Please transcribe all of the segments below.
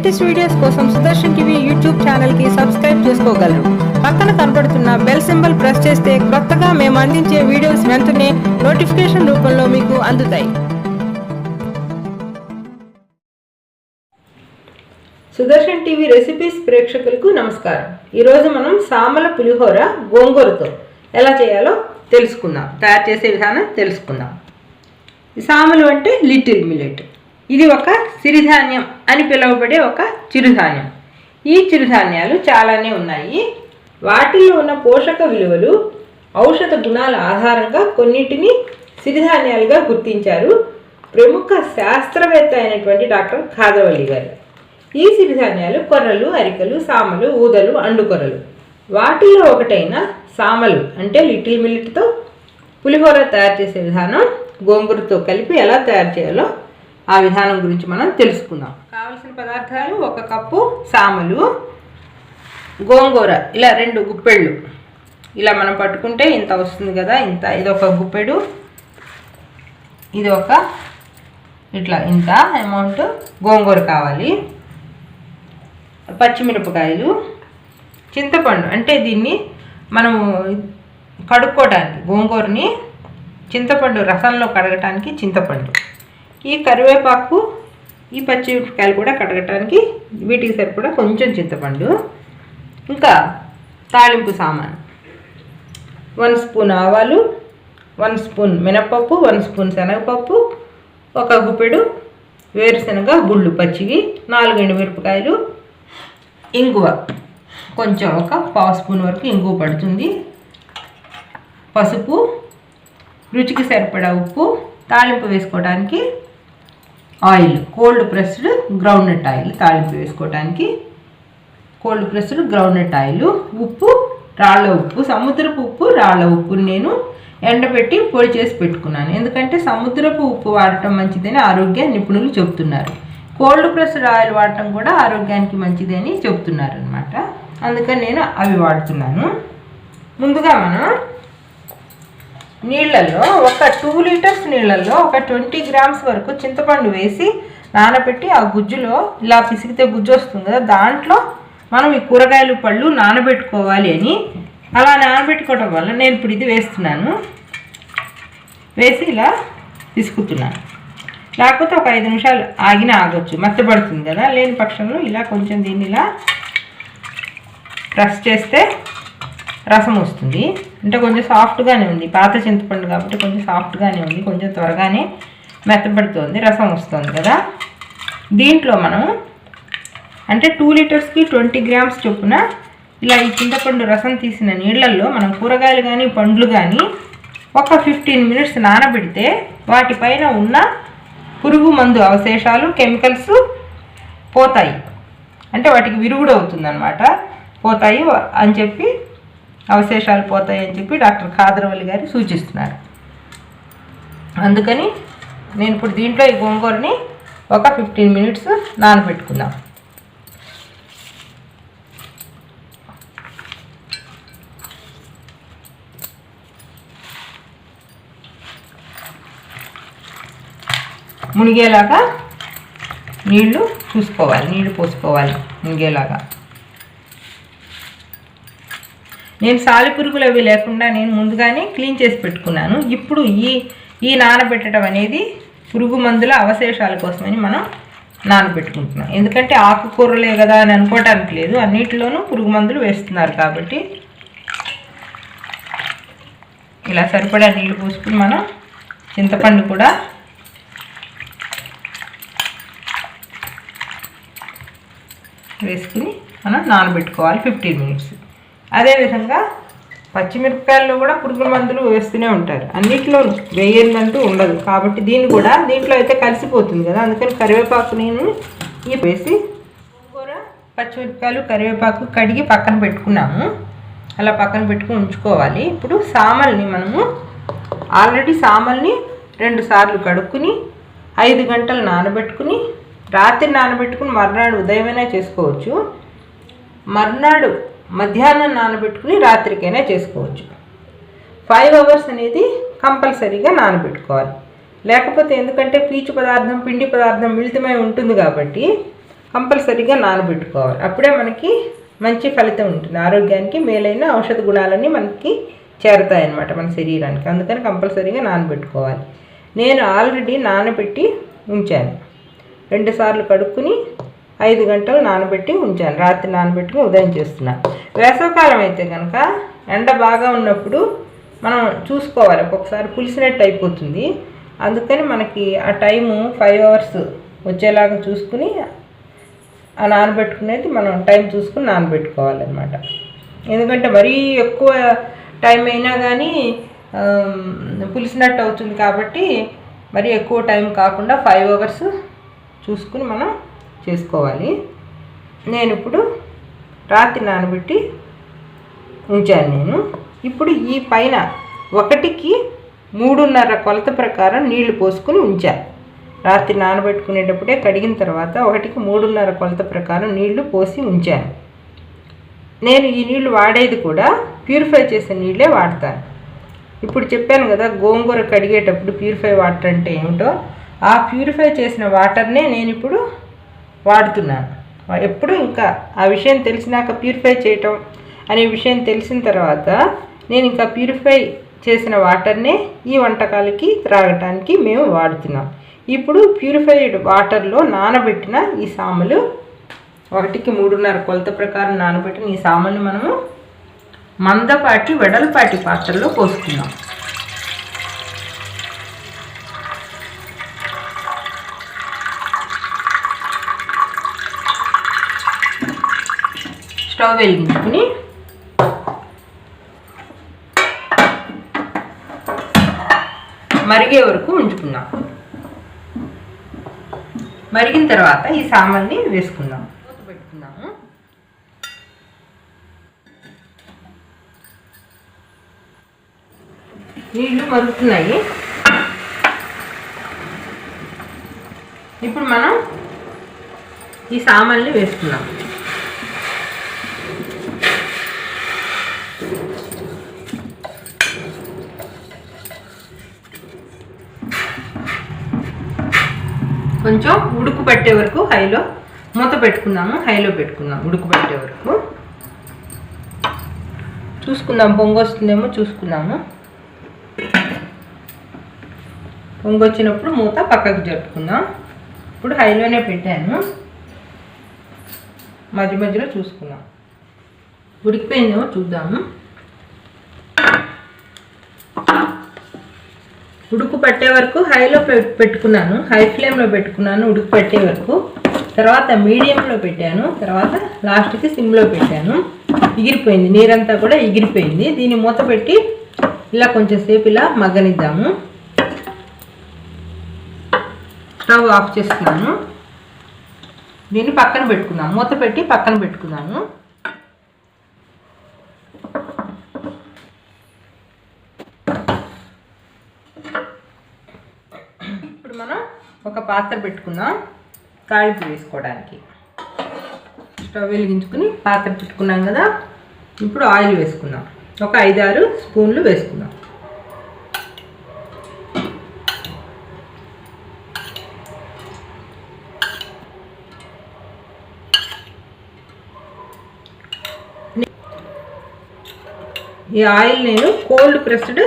Latest videos కోసం Sudarshan TV YouTube ఛానల్కి subscribe చేసుకోగలరు. పక్కన కనబడుతున్న బెల్ సింబల్ ప్రెస్ చేస్తే కొత్తగా మేము అందించే వీడియోస్ వెంటనే నోటిఫికేషన్ రూపంలో మీకు అందుతాయి. సుదర్శన్ టీవీ రెసిపీస్ ప్రేక్షకులకు నమస్కారం. ఈరోజు మనం సామల పులిహోర గోంగూరతో ఎలా చేయాలో తెలుసుకుందాం. తయారు చేసే విధానం తెలుసుకుందాం. సామలు అంటే లిటిల్ మిల్లెట్. ఇది ఒక సిరిధాన్యం అని పిలువబడే ఒక చిరుధాన్యం. ఈ చిరుధాన్యాలు చాలానే ఉన్నాయి. వాటిలో ఉన్న పోషక విలువలు ఔషధ గుణాల ఆధారంగా కొన్నిటిని సిరిధాన్యాలుగా గుర్తించారు. ప్రముఖ శాస్త్రవేత్త అయినటువంటి డాక్టర్ ఖాదవల్లి గారు. ఈ సిరిధాన్యాలు కొర్రలు అరికలు సామలు ఊదలు అండుకొర్రలు. వాటిలో ఒకటైన సామలు అంటే లిటిల్ మిల్లెట్తో పులిహోర తయారు చేసే విధానం గోంగూరతో కలిపి ఎలా తయారు చేయాలో ఆ విధానం గురించి మనం తెలుసుకుందాం. కావలసిన పదార్థాలు ఒక కప్పు సామలు గోంగూర ఇలా రెండు గుప్పెళ్ళు. ఇలా మనం పట్టుకుంటే ఇంత వస్తుంది కదా ఇంత. ఇది ఒక గుప్పెడు ఇది ఒక ఇట్లా ఇంత అమౌంట్ గోంగూర కావాలి. పచ్చిమిరపకాయలు చింతపండు. అంటే దీన్ని మనము కడుక్కోవడానికి గోంగూరని చింతపండు రసంలో కడగటానికి చింతపండు. ఈ కరివేపాకు ఈ పచ్చిమిరపకాయలు కూడా కడగటానికి వీటికి సరిపడా కొంచెం చింతపండు ఇంకా తాలింపు సామాన్. వన్ స్పూన్ ఆవాలు వన్ స్పూన్ మినపప్పు వన్ స్పూన్ శనగపప్పు ఒక గుప్పెడు వేరుశనగ గుళ్ళు పచ్చివి నాలుగు ఎండుమిరపకాయలు ఇంగువ. కొంచెం ఒక పావు స్పూన్ వరకు ఇంగువ పడుతుంది. పసుపు రుచికి సరిపడా ఉప్పు తాలింపు వేసుకోవడానికి oil cold pressed groundnut oil తాలింపు వేసుకోవడానికి కోల్డ్ ప్రెస్డ్ గ్రౌండ్నట్ ఆయిల్ ఉప్పు రాళ్ళ ఉప్పు సముద్రపు ఉప్పు రాళ్ళ ఉప్పు నేను ఎండబెట్టి పొడి చేసి పెట్టుకున్నాను. ఎందుకంటే సముద్రపు ఉప్పు వాడటం మంచిదని ఆరోగ్య నిపుణులు చెప్తున్నారు కోల్డ్ ప్రెస్డ్ ఆయిల్ వాడటం కూడా ఆరోగ్యానికి మంచిది అని చెప్తున్నారు అనమాట అందుకని నేను అవి వాడుతున్నాను. ముందుగా మనం నీళ్ళల్లో ఒక టూ లీటర్స్ నీళ్ళల్లో ఒక ట్వంటీ గ్రామ్స్ వరకు చింతపండు వేసి నానబెట్టి ఆ గుజ్జులో ఇలా పిసికితే గుజ్జు వస్తుంది కదా దాంట్లో మనం ఈ కూరగాయలు పళ్ళు నానబెట్టుకోవాలి అని. అలా నానబెట్టుకోవడం వల్ల నేను ఇప్పుడు ఇది వేస్తున్నాను. వేసి ఇలా పిసుకుతున్నాను. లేకపోతే ఒక ఐదు నిమిషాలు ఆగిన ఆగొచ్చు. మెత్తబడుతుంది కదా లేని పక్షంలో ఇలా కొంచెం దీన్ని ఇలా ప్రెస్ చేస్తే రసం వస్తుంది. అంటే కొంచెం సాఫ్ట్గానే ఉంది. పాత చింతపండు కాబట్టి కొంచెం సాఫ్ట్గానే ఉంది. కొంచెం త్వరగానే మెత్తబడుతుంది రసం వస్తుంది కదా. దీంట్లో మనం అంటే టూ లీటర్స్కి ట్వంటీ గ్రామ్స్ చొప్పున ఇలా ఈ చింతపండు రసం తీసిన నీళ్ళల్లో మనం కూరగాయలు కానీ పండ్లు కానీ ఒక ఫిఫ్టీన్ మినిట్స్ నానబెడితే వాటిపైన ఉన్న పురుగు మందు అవశేషాలు కెమికల్స్ పోతాయి. అంటే వాటికి విరుగుడు అవుతుందన్నమాట. పోతాయి అని చెప్పి అవశేషాలు పోతాయని చెప్పి డాక్టర్ ఖాదరవల్లి గారు సూచిస్తున్నారు. అందుకని నేను ఇప్పుడు దీంట్లో ఈ గోంగూరని ఒక ఫిఫ్టీన్ మినిట్స్ నానబెట్టుకుందాం. మునిగేలాగా నీళ్ళు చూసుకోవాలి నీళ్ళు పోసుకోవాలి మునిగేలాగా. నేను సాలిపురుగులు అవి లేకుండా నేను ముందుగానే క్లీన్ చేసి పెట్టుకున్నాను. ఇప్పుడు ఈ ఈ నానబెట్టడం అనేది పురుగు మందుల అవశేషాల కోసమని మనం నానబెట్టుకుంటున్నాం. ఎందుకంటే ఆకుకూరలే కదా అని అనుకోవటానికి లేదు. అన్నిటిలోనూ పురుగు మందులు వేస్తున్నారు కాబట్టి ఇలా సరిపడా నీళ్ళు పోసుకుని మనం చింతపండు కూడా వేసుకుని మనం నానబెట్టుకోవాలి. Fifteen minutes. అదేవిధంగా పచ్చిమిరపకాయల్లో కూడా పురుగుల మందులు వేస్తూనే ఉంటారు. అన్నిట్లో వేయందంటూ ఉండదు. కాబట్టి దీన్ని కూడా దీంట్లో అయితే కలిసిపోతుంది కదా. అందుకని కరివేపాకు నేను ఈ వేసి కూర పచ్చిమిరపకాయలు కరివేపాకు కడిగి పక్కన పెట్టుకున్నాము. అలా పక్కన పెట్టుకుని ఉంచుకోవాలి. ఇప్పుడు సామల్ని మనము ఆల్రెడీ సామల్ని రెండు సార్లు కడుక్కుని ఐదు గంటలు నానబెట్టుకుని రాత్రి నానబెట్టుకుని మర్నాడు ఉదయమైనా చేసుకోవచ్చు. మర్నాడు మధ్యాహ్నం నానబెట్టుకుని రాత్రికైనా చేసుకోవచ్చు. ఫైవ్ అవర్స్ అనేది కంపల్సరీగా నానబెట్టుకోవాలి. లేకపోతే ఎందుకంటే పీచు పదార్థం పిండి పదార్థం మిళితమై ఉంటుంది కాబట్టి కంపల్సరీగా నానబెట్టుకోవాలి. అప్పుడే మనకి మంచి ఫలితం ఉంటుంది. ఆరోగ్యానికి మేలైన ఔషధ గుణాలన్నీ మనకి చేరుతాయి అన్నమాట మన శరీరానికి. అందుకని కంపల్సరీగా నానబెట్టుకోవాలి. నేను ఆల్రెడీ నానబెట్టి ఉంచాను. రెండుసార్లు కడుక్కుని ఐదు గంటలు నానబెట్టి ఉంచాను. రాత్రి నానబెట్టుకుని ఉదయం చేస్తున్నాను వేసవకాలం అయితే కనుక ఎండ బాగా ఉన్నప్పుడు మనం చూసుకోవాలి. ఒక్కొక్కసారి పులిసినట్టు అయిపోతుంది. అందుకని మనకి ఆ టైము ఫైవ్ అవర్స్ వచ్చేలాగా చూసుకుని ఆ నానబెట్టుకునేది మనం టైం చూసుకుని నానబెట్టుకోవాలన్నమాట. ఎందుకంటే మరీ ఎక్కువ టైం అయినా కానీ పులిసినట్టు అవుతుంది కాబట్టి మరి ఎక్కువ టైం కాకుండా ఫైవ్ అవర్స్ చూసుకుని మనం చేసుకోవాలి. నేను ఇప్పుడు రాత్రి నానబెట్టి ఉంచాను నేను. ఇప్పుడు ఈ పైన ఒకటికి మూడున్నర కొలత ప్రకారం నీళ్ళు పోసుకుని ఉంచాను రాత్రి నానబెట్టుకునేటప్పుడే కడిగిన తర్వాత ఒకటికి మూడున్నర కొలత ప్రకారం నీళ్ళు పోసి ఉంచాను. నేను ఈ నీళ్ళు వాడేది కూడా ప్యూరిఫై చేసే నీళ్ళే వాడతాను. ఇప్పుడు చెప్పాను కదా గోంగూర కడిగేటప్పుడు ప్యూరిఫై వాటర్ అంటే ఏమిటో? ఆ ప్యూరిఫై చేసిన వాటర్నే నేను ఇప్పుడు వాడుతున్నాను ఎప్పుడు ఇంకా ఆ విషయం తెలిసినాక ప్యూరిఫై చేయటం అనే విషయం తెలిసిన తర్వాత నేను ఇంకా ప్యూరిఫై చేసిన వాటర్నే ఈ వంటకాలకి త్రాగటానికి మేము వాడుతున్నాం. ఇప్పుడు ప్యూరిఫైడ్ వాటర్లో నానబెట్టిన ఈ సామలు ఒకటికి మూడున్నర కొలత ప్రకారం నానబెట్టిన ఈ సాములు మనము మందపాటి వెడలపాటి పాత్రలో పోసుకున్నాం. స్టవ్ వెలిగించుకుని మరిగే వరకు ఉంచుకుందాం. మరిగిన తర్వాత ఈ సామాన్ని వేసుకుందాం. మూత పెట్టుకుందాము. నీళ్ళు మరుగుతున్నాయి. ఇప్పుడు మనం ఈ సామాన్ని వేసుకున్నాము కొంచెం ఉడుకు పట్టే వరకు హైలో మూత పెట్టుకుందాము హైలో పెట్టుకుందాం ఉడుకు పట్టే వరకు. చూసుకుందాం పొంగొస్తుందేమో చూసుకుందాము. పొంగొచ్చినప్పుడు మూత పక్కకు జరుపుకుందాం. ఇప్పుడు హైలోనే పెట్టాను. మధ్య మధ్యలో చూసుకుందాం. ఉడికిపోయిందేమో చూద్దాము. ఉడుకు పట్టే వరకు హైలో పె- పెట్టుకున్నాను. హై ఫ్లేమ్లో పెట్టుకున్నాను ఉడుకు పట్టే వరకు. తర్వాత మీడియంలో పెట్టాను. తర్వాత లాస్ట్కి సిమ్లో పెట్టాను. ఎగిరిపోయింది నీరంతా కూడా ఎగిరిపోయింది దీన్ని మూత పెట్టి ఇలా కొంచెం సేపు ఇలా మగ్గనిద్దాము. స్టవ్ ఆఫ్ చేస్తున్నాను. దీన్ని పక్కన పెట్టుకుందాం మూత పెట్టి పక్కన పెట్టుకున్నాను ఇప్పుడు మనం ఒక పాత్ర పెట్టుకుందాం. తాళింపు వేసుకోవడానికి. స్టవ్ వెలిగించుకుని పాత్ర పెట్టుకున్నాం కదా. ఇప్పుడు ఆయిల్ వేసుకుందాం. ఒక ఐదారు స్పూన్లు వేసుకుందాం. ఈ ఆయిల్ నేను కోల్డ్ ప్రెస్డ్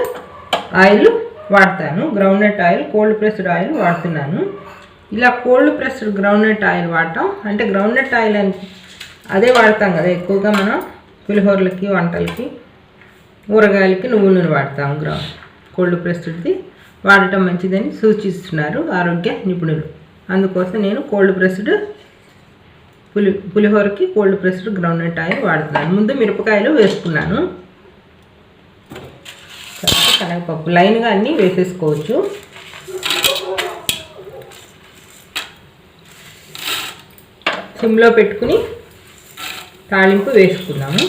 ఆయిల్ వాడతాను. Groundnut oil cold pressed oil వాడుతున్నాను. ఇలా కోల్డ్ ప్రెస్డ్ గ్రౌండ్నట్ ఆయిల్ వాడటం. అంటే గ్రౌండ్నట్ ఆయిల్ అని అదే వాడతాం కదా ఎక్కువగా మనం పులిహోరలకి వంటలకి ఊరగాయలకి నువ్వు నూనె వాడతాం గ్రౌండ్ కోల్డ్ ప్రెస్డ్ది వాడటం మంచిదని సూచిస్తున్నారు ఆరోగ్య నిపుణులు. అందుకోసం నేను కోల్డ్ ప్రెస్డ్ పులి పులిహోరకి కోల్డ్ ప్రెస్డ్ గ్రౌండ్నట్ ఆయిల్ వాడుతున్నాను. ముందు మిరపకాయలు వేసుకున్నాను. తర్వాత లైన్గా అన్నీ వేసేసుకోవచ్చు. సిమ్లో పెట్టుకుని తాలింపు వేసుకున్నాము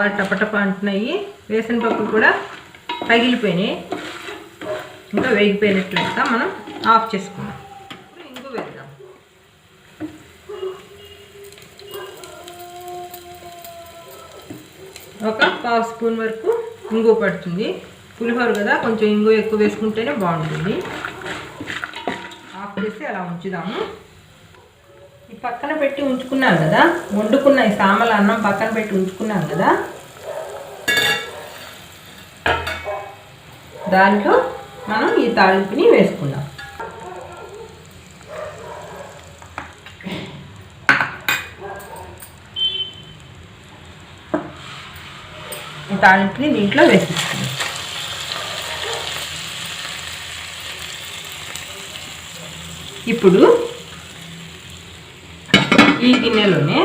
బాగా టపటప అంటున్నాయి. వేసిన పప్పు కూడా పగిలిపోయినాయి. ఇంకా వేగిపోయినట్లయితే మనం ఆఫ్ చేసుకుందాం. ఇంకో వేద్దాం. ఒక పావు స్పూన్ వరకు ఇంగు పడుతుంది. పులిహోర కదా కొంచెం ఇంగు ఎక్కువ వేసుకుంటేనే బాగుంటుంది. ఆఫ్ చేసి అలా ఉంచుదాము. పక్కన పెట్టి ఉంచుకున్నాం కదా? వండుకున్న ఈ సామల అన్నం పక్కన పెట్టి ఉంచుకున్నాం కదా? దాంట్లో మనం ఈ తాలింపుని వేసుకుందాం. ఈ తాలింపుని దీంట్లో వేసేసుకుందాం. ఇప్పుడు ఈ గిన్నెలోనే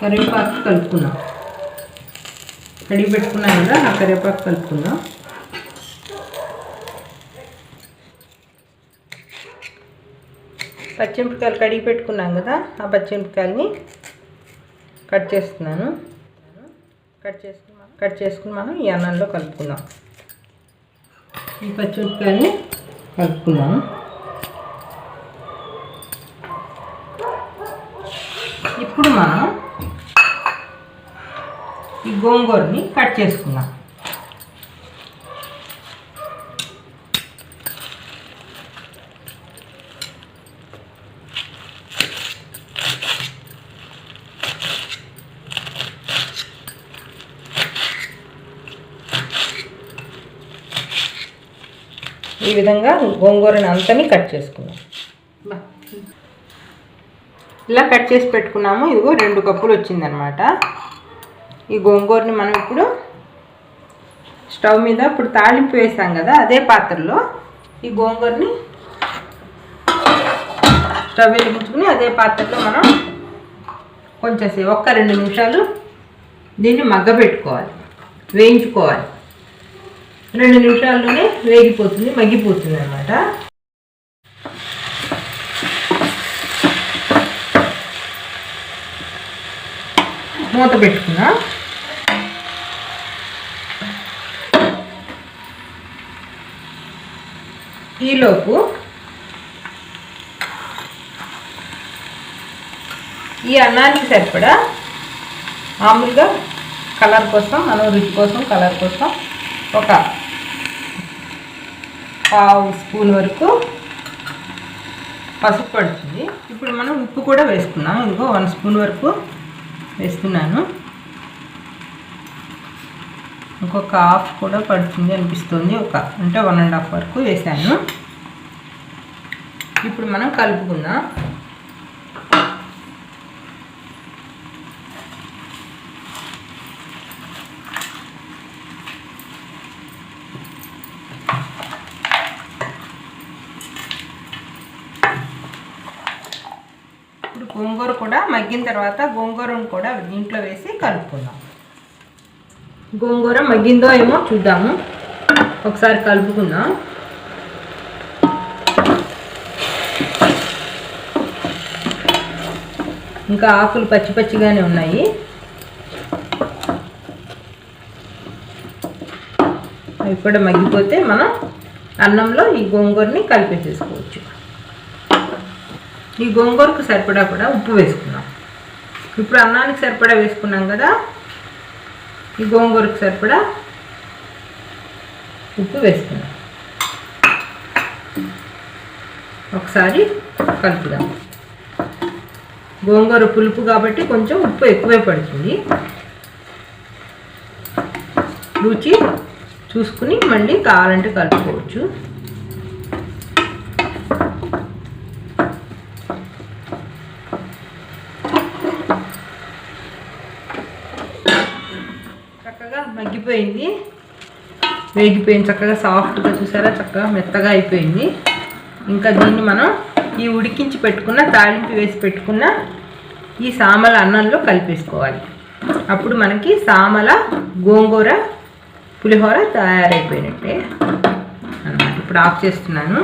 కరివేపాకు కలుపుకుందాం. కడిగి పెట్టుకున్నాం కదా ఆ కరివేపాకు కలుపుకుందాం. పచ్చిమిరపకాయలు కడిగి పెట్టుకున్నాం కదా ఆ పచ్చిమిరపకాయలని కట్ చేస్తున్నాను. కట్ చేసుకుని కట్ చేసుకుని మనం ఈ అన్నంలో కలుపుకుందాం. ఈ పచ్చిమిరపకాయని కలుపుకుందాము. ఇప్పుడు మనం ఈ గోంగూరని కట్ చేసుకుందాం. ఈ విధంగా గోంగూరని అంతని కట్ చేసుకున్నాం. ఇలా కట్ చేసి పెట్టుకున్నాము. ఇదిగో రెండు కప్పులు వచ్చిందనమాట. ఈ గోంగూరని మనం ఇప్పుడు స్టవ్ మీద ఇప్పుడు తాళింపు వేసాం కదా అదే పాత్రలో ఈ గోంగూరని స్టవ్ వెలిగించుకుని అదే పాత్రలో మనం కొంచెంసేపు ఒక్క రెండు నిమిషాలు దీన్ని మగ్గబెట్టుకోవాలి వేయించుకోవాలి. రెండు నిమిషాల్లోనే వేగిపోతుంది మగ్గిపోతుంది అనమాట మూత పెట్టుకున్నా. ఈలోపు ఈ అన్నానికి సరిపడా మామూలుగా కలర్ కోసం మనం రుచి కోసం కలర్ కోసం ఒక పావు స్పూన్ వరకు పసుపు పడుతుంది. ఇప్పుడు మనం ఉప్పు కూడా వేసుకున్నాం ఇదిగో వన్ స్పూన్ వరకు వేస్తున్నాను. ఇంకొక హాఫ్ కూడా పడుతుంది అనిపిస్తుంది. ఒక అంటే వన్ అండ్ హాఫ్ వరకు వేసాను. ఇప్పుడు మనం కలుపుకుందాం. గోంగూర కూడా మగ్గిన తర్వాత గోంగూరను కూడా దీంట్లో వేసి కలుపుకుందాం. గోంగూర మగ్గిందో ఏమో చూద్దాము. ఒకసారి కలుపుకుందాం. ఇంకా ఆకులు పచ్చి పచ్చిగానే ఉన్నాయి. అవి కూడా మగ్గిపోతే మనం అన్నంలో ఈ గోంగూరని కలిపేసేసుకోవచ్చు. ఈ గోంగూరకు సరిపడా కూడా ఉప్పు వేసుకున్నాం. ఇప్పుడు అన్నానికి సరిపడా వేసుకున్నాం కదా ఈ గోంగూరకు సరిపడా ఉప్పు వేసుకున్నాం. ఒకసారి కలుపుదాం. గోంగూర పులుపు కాబట్టి కొంచెం ఉప్పు ఎక్కువే పడుతుంది. రుచి చూసుకుని మళ్ళీ కావాలంటే కలుపుకోవచ్చు. చక్కగా మగ్గిపోయింది. వేగిపోయింది చక్కగా సాఫ్ట్గా చూసారా? చక్కగా మెత్తగా అయిపోయింది. ఇంకా దీన్ని మనం ఈ ఉడికించి పెట్టుకున్న తాలింపు వేసి పెట్టుకున్న ఈ సామల అన్నంలో కలిపేసుకోవాలి. అప్పుడు మనకి సామల గోంగూర పులిహోర తయారైపోయినట్టే. అనమాట ఇప్పుడు ఆఫ్ చేస్తున్నాను.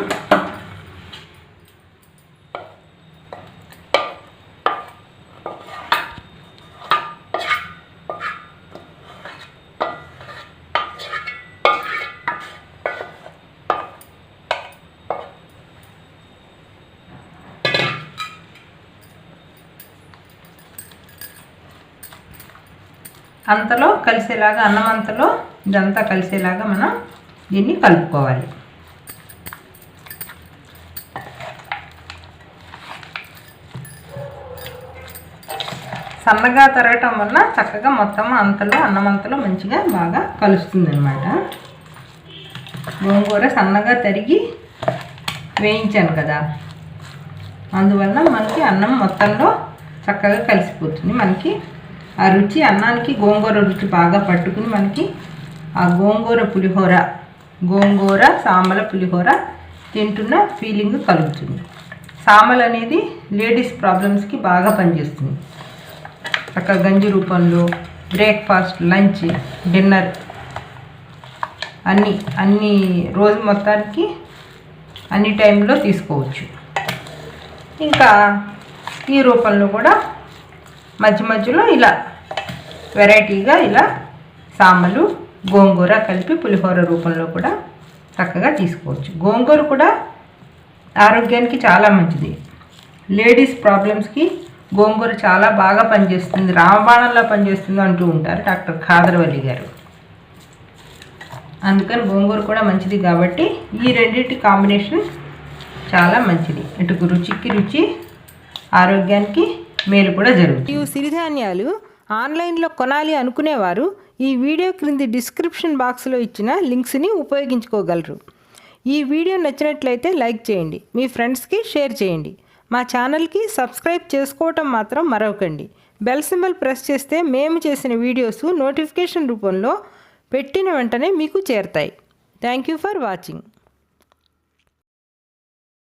అంతలో కలిసేలాగా అన్నం అంతలో ఇదంతా కలిసేలాగా మనం దీన్ని కలుపుకోవాలి. సన్నగా తరగటం వల్ల చక్కగా మొత్తం అంతలో అన్నం అంతలో మంచిగా బాగా కలుస్తుంది అనమాట గోంగూర సన్నగా తరిగి వేయించాను కదా. అందువల్ల మనకి అన్నం మొత్తంలో చక్కగా కలిసిపోతుంది. మనకి ఆ రుచి అన్నానికి గోంగూర రుచి బాగా పట్టుకుని మనకి ఆ గోంగూర పులిహోర గోంగూర సామల పులిహోర తింటున్న ఫీలింగ్ కలుగుతుంది. సామలు అనేది లేడీస్ ప్రాబ్లమ్స్కి బాగా పనిచేస్తుంది. అక్కడ గంజి రూపంలో బ్రేక్ఫాస్ట్ లంచ్ డిన్నర్ అన్ని అన్ని రోజు మొత్తానికి అన్ని టైంలో తీసుకోవచ్చు. ఇంకా ఈ రూపంలో కూడా మధ్య మధ్యలో ఇలా వెరైటీగా ఇలా సామలు గోంగూర కలిపి పులిహోర రూపంలో కూడా చక్కగా తీసుకోవచ్చు. గోంగూర కూడా ఆరోగ్యానికి చాలా మంచిది. లేడీస్ ప్రాబ్లమ్స్కి గోంగూర చాలా బాగా పనిచేస్తుంది రామబాణంలో పనిచేస్తుంది అంటూ ఉంటారు డాక్టర్ ఖాదర్వల్లి గారు. అందుకని గోంగూర కూడా మంచిది కాబట్టి ఈ రెండింటి కాంబినేషన్ చాలా మంచిది. ఇటు రుచికి రుచి ఆరోగ్యానికి మేలు కూడా జరుగుతుంది. ఈ సిరిధాన్యాలు ఆన్లైన్లో కొనాలి అనుకునేవారు ఈ వీడియో క్రింది డిస్క్రిప్షన్ బాక్స్లో ఇచ్చిన లింక్స్ని ఉపయోగించుకోగలరు. ఈ వీడియో నచ్చినట్లయితే లైక్ చేయండి మీ ఫ్రెండ్స్కి షేర్ చేయండి మా ఛానల్కి సబ్స్క్రైబ్ చేసుకోవటం మాత్రం మరవకండి. బెల్ సింబల్ ప్రెస్ చేస్తే మేము చేసిన వీడియోస్ నోటిఫికేషన్ రూపంలో పెట్టిన వెంటనే మీకు చేరుతాయి. Thank you for watching.